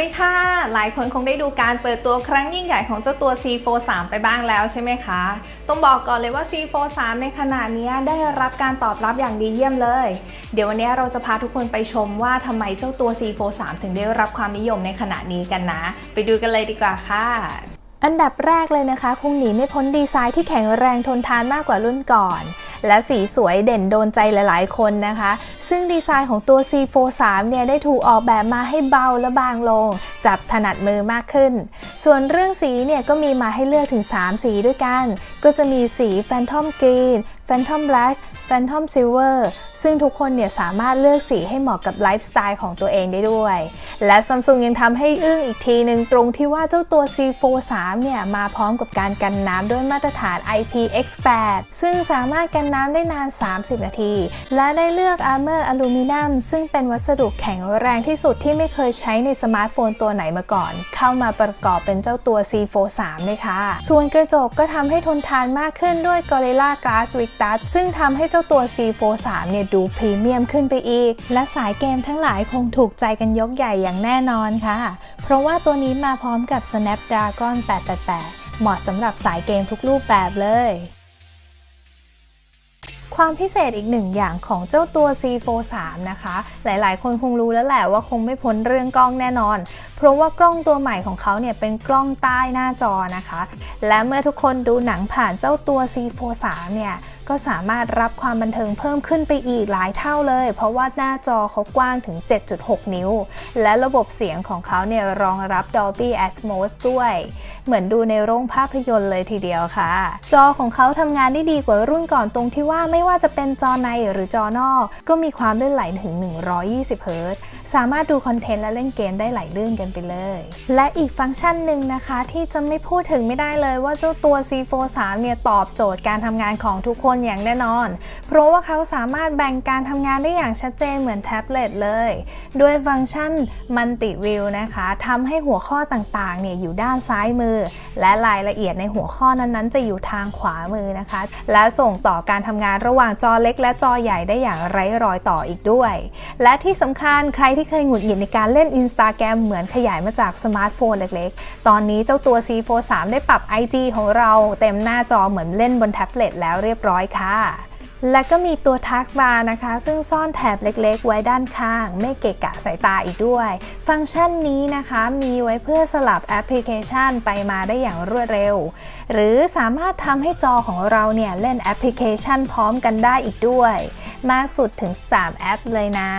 วัสดีค่ะ หลายคนคงได้ดูการเปิดตัวครั้งยิ่งใหญ่ของเจ้าตัว C43 ไปบ้างแล้วใช่ไหมคะ ต้องบอกก่อนเลยว่า C43 ในขณะนี้ได้รับการตอบรับอย่างดีเยี่ยมเลย เดี๋ยววันนี้เราจะพาทุกคนไปชมว่าทำไมเจ้าตัว C43 ถึงได้รับความนิยมในขณะนี้กันนะ ไปดูกันเลยดีกว่าค่ะอันดับแรกเลยนะคะ คงหนีไม่พ้นดีไซน์ที่แข็งแรงทนทานมากกว่ารุ่นก่อน และสีสวยเด่นโดนใจหลายๆ คนนะคะ ซึ่งดีไซน์ของตัว C43 เนี่ยได้ถูกออกแบบมาให้เบาและบางลง จับถนัดมือมากขึ้น ส่วนเรื่องสีเนี่ยก็มีมาให้เลือกถึง 3 สีด้วยกัน ก็จะมีสี Phantom Green Phantom Black Phantom Silver ซึ่งทุกคนเนี่ยสามารถเลือกสีให้เหมาะกับไลฟ์สไตล์ของตัวเองได้ด้วย และ Samsung ยังทำให้อึ้งอีกทีหนึ่งตรงที่ว่าเจ้าตัว C43 เนี่ยมาพร้อมกับการกันน้ำด้วยมาตรฐาน IPX8 ซึ่งสามารถกันน้ำได้นาน 30 นาที และได้เลือก Armor Aluminum ซึ่งเป็นวัสดุแข็งแรงที่สุดที่ไม่เคยใช้ในสมาร์ทโฟนตัวไหนมาก่อน เข้ามาประกอบเป็นเจ้าตัว C43 เลยค่ะ ส่วนกระจกก็ทำให้ทนทานมากขึ้นด้วย Gorilla Glass Victus ซึ่งทำให้เจ้าตัว C43 เนี่ยดูพรีเมียมขึ้นไปอีก และสายเกมทั้งหลายคงถูกใจกันยกใหญ่อย่างแน่นอนค่ะ เพราะว่าตัวนี้มาพร้อมกับ Snapdragon 888 เหมาะสำหรับสายเกมทุกรูปแบบเลยความพิเศษอีกหนึ่งอย่างของเจ้าตัว C43 นะคะ หลายๆ คนคงรู้แล้วแหละว่าคงไม่พ้นเรื่องกล้องแน่นอน เพราะว่ากล้องตัวใหม่ของเขาเนี่ยเป็นกล้องใต้หน้าจอนะคะ และเมื่อทุกคนดูหนังผ่านเจ้าตัว C43 เนี่ย ก็สามารถรับความบันเทิงเพิ่มขึ้นไปอีกหลายเท่าเลย เพราะว่าหน้าจอเขากว้างถึง 7.6 นิ้ว และระบบเสียงของเขาเนี่ยรองรับ Dolby Atmos ด้วย เหมือนดูในโรงภาพยนตร์เลยทีเดียวค่ะ จอของเขาทำงานได้ดีกว่ารุ่นก่อนตรงที่ว่าไม่ว่าจะเป็นจอในหรือจอนอก ก็มีความลื่นไหลถึง 120 เฮิรตซ์สามารถดูคอนเทนต์และเล่นเกมได้ไหลลื่นกันไปเลย และอีกฟังก์ชันหนึ่งนะคะที่จะไม่พูดถึงไม่ได้เลยว่าเจ้าตัว C43 เนี่ยตอบโจทย์การทำงานของทุกคนอย่างแน่นอน เพราะว่าเขาสามารถแบ่งการทำงานได้อย่างชัดเจนเหมือนแท็บเล็ตเลย ด้วยฟังก์ชัน Multi View นะคะทำให้หัวข้อต่างๆเนี่ยอยู่ด้านซ้ายมือ และรายละเอียดในหัวข้อนั้นๆ จะอยู่ทางขวามือนะคะ และส่งต่อการทำงานระหว่างจอเล็ก และจอใหญ่ได้อย่างไร้รอยต่ออีกด้วย และที่สำคัญใครที่เคยหงุดหงิดในการเล่น Instagram เหมือนขยายมาจากสมาร์ทโฟนเล็กๆ ตอนนี้เจ้าตัว C43 ได้ปรับ IG ของเราเต็มหน้าจอเหมือนเล่นบนแท็บเล็ตแล้วเรียบร้อยค่ะ และก็มีตัว Task Bar นะคะ ซึ่งซ่อนแถบเล็กๆ ไว้ด้านข้าง ไม่เกะกะสายตาอีกด้วย ฟังก์ชันนี้นะคะมีไว้เพื่อสลับแอปพลิเคชันไปมาได้อย่างรวดเร็ว หรือสามารถทำให้จอของเราเนี่ยเล่นแอปพลิเคชันพร้อมกันได้อีกด้วย มากสุดถึง 3 แอปเลยนะ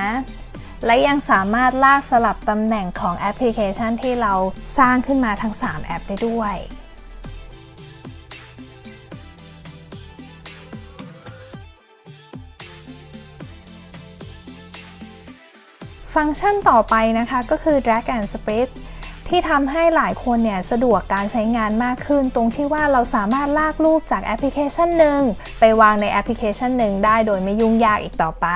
และยังสามารถลากสลับตำแหน่งของแอปพลิเคชันที่เราสร้างขึ้นมาทั้ง 3 แอปได้ด้วย ฟังก์ชันต่อไปนะคะก็คือ drag and split ที่ทำให้หลายคนเนี่ยสะดวกการใช้งานมากขึ้น ตรงที่ว่าเราสามารถลากรูปจากแอปพลิเคชันหนึ่งไปวางในแอปพลิเคชันหนึ่งได้โดยไม่ยุ่งยากอีกต่อไป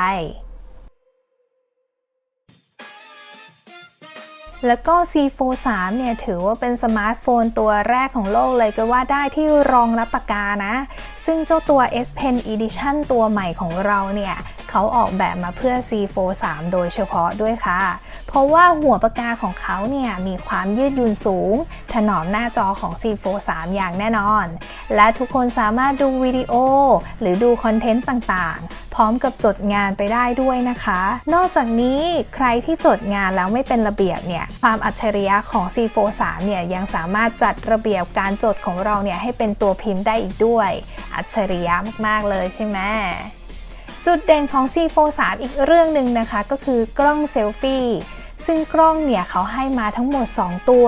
แล้วก็ C43 เนี่ยถือว่าเป็นสมาร์ทโฟนตัวแรกของโลกเลยก็ว่าได้ที่รองรับปากกานะ ซึ่งเจ้าตัว S Pen Edition ตัวใหม่ของเราเนี่ย เขาออกแบบมาเพื่อ C43 โดยเฉพาะด้วยค่ะ เพราะว่าหัวปากกาของเขาเนี่ยมีความยืดหยุ่นสูง ถนอมหน้าจอของ C43 อย่างแน่นอน และทุกคนสามารถดูวิดีโอ หรือดูคอนเทนต์ต่างๆ พร้อมกับจดงานไปได้ด้วยนะคะ นอกจากนี้ใครที่จดงานแล้วไม่เป็นระเบียบเนี่ยความอัจฉริยะของ C43 เนี่ยยังสามารถจัดระเบียบการจดของเราเนี่ยให้เป็นตัวพิมพ์ได้อีกด้วย อัจฉริยะมากๆเลยใช่ไหม จุดเด่นของ C43 อีกเรื่องหนึ่งนะคะ ก็คือกล้องเซลฟี่ ซึ่งกล้องเนี่ยเขาให้มาทั้งหมด 2 ตัว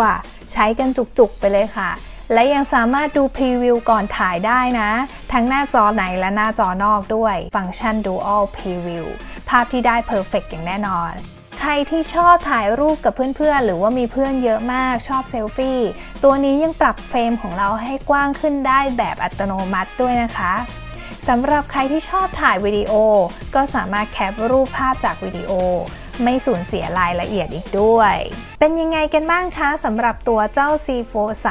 ใช้กันจุกๆไปเลยค่ะ และยังสามารถดูพรีวิวก่อนถ่ายได้นะ ทั้งหน้าจอในและหน้าจอนอกด้วย ฟังก์ชัน Dual Preview ภาพที่ได้ Perfect อย่างแน่นอนใครที่ชอบถ่ายรูปกับเพื่อนๆ หรือว่ามีเพื่อนเยอะมากชอบเซลฟี่ ตัวนี้ยังปรับเฟรมของเราให้กว้างขึ้นได้แบบอัตโนมัติด้วยนะคะ สำหรับใครที่ชอบถ่ายวิดีโอ ก็สามารถแคปรูปภาพจากวิดีโอ ไม่สูญเสียรายละเอียดอีกด้วยเป็นยังไงกันบ้างคะสำหรับตัวเจ้า C43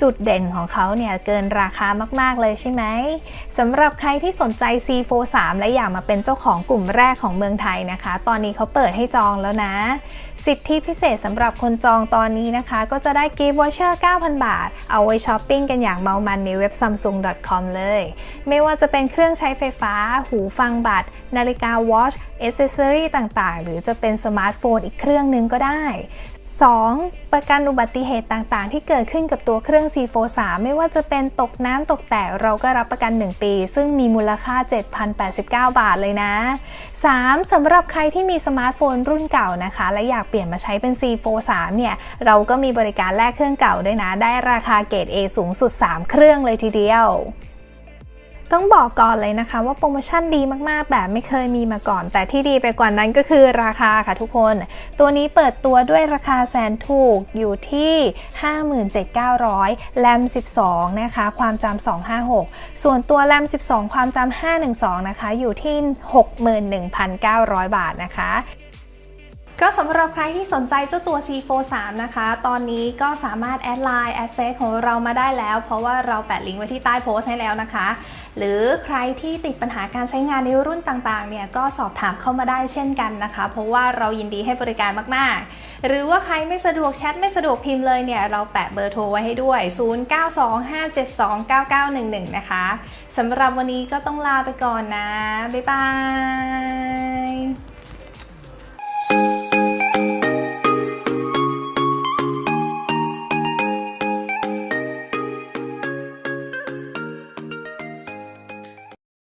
จุดเด่นของเขาเนี่ยเกินราคามาก ๆ เลยใช่ไหมสำหรับใครที่สนใจ C43 และอยากมาเป็นเจ้าของกลุ่มแรกของเมืองไทยนะคะ ตอนนี้เขาเปิดให้จองแล้วนะ สิทธิพิเศษสำหรับคนจองตอนนี้นะคะ ก็จะได้กิฟต์วอเชอร์ 9,000 บาท เอาไว้ช้อปปิ้งกันอย่างเมามันในเว็บ samsung.com เลย ไม่ว่าจะเป็นเครื่องใช้ไฟฟ้า หูฟังบัตร นาฬิกาวอชเอเซสซอรี่ต่างๆ หรือจะเป็นสมาร์ทโฟนอีกเครื่องหนึงก็ได้ 2. ประกันอุบัติเหตุต่างๆ ที่เกิดขึ้นกับตัวเครื่อง C43 ไม่ว่าจะเป็นตกน้ำตกแตกเราก็รับประกัน 1 ปี ซึ่งมีมูลค่า 7,089 บาทเลยนะ 3. สำหรับใครที่มีสมาร์ทโฟนรุ่นเก่านะคะ และอยากเปลี่ยนมาใช้เป็น C43 เนี่ย เราก็มีบริการแลกเครื่องเก่าด้วยนะ ได้ราคาเกรด A สูงสุด 3 เครื่องเลยทีเดียว ต้องบอกก่อนเลยนะคะว่าโปรโมชั่นดีมากๆ แบบไม่เคยมีมาก่อน แต่ที่ดีไปกว่านั้นก็คือราคาค่ะทุกคน ตัวนี้เปิดตัวด้วยราคาแสนถูกอยู่ที่ 57,900 แรม 12 นะคะ ความจำ 256 ส่วนตัวแรม 12 ความจำ 512 นะคะ อยู่ที่ 61,900 บาทนะคะก็สำหรับใครที่สนใจเจ้าตัว C43 นะคะ ตอนนี้ก็สามารถแอดไลน์แอดเฟซของเรามาได้แล้ว เพราะว่าเราแปะลิงก์ไว้ที่ใต้โพสต์ให้แล้วนะคะ หรือใครที่ติดปัญหาการใช้งานในรุ่นต่างๆเนี่ยก็สอบถามเข้ามาได้เช่นกันนะคะ เพราะว่าเรายินดีให้บริการมากๆ หรือว่าใครไม่สะดวกแชทไม่สะดวกพิมพ์เลยเนี่ยเราแปะเบอร์โทรไว้ให้ด้วย 0925729911 นะคะสำหรับวันนี้ก็ต้องลาไปก่อนนะ บ๊ายบาย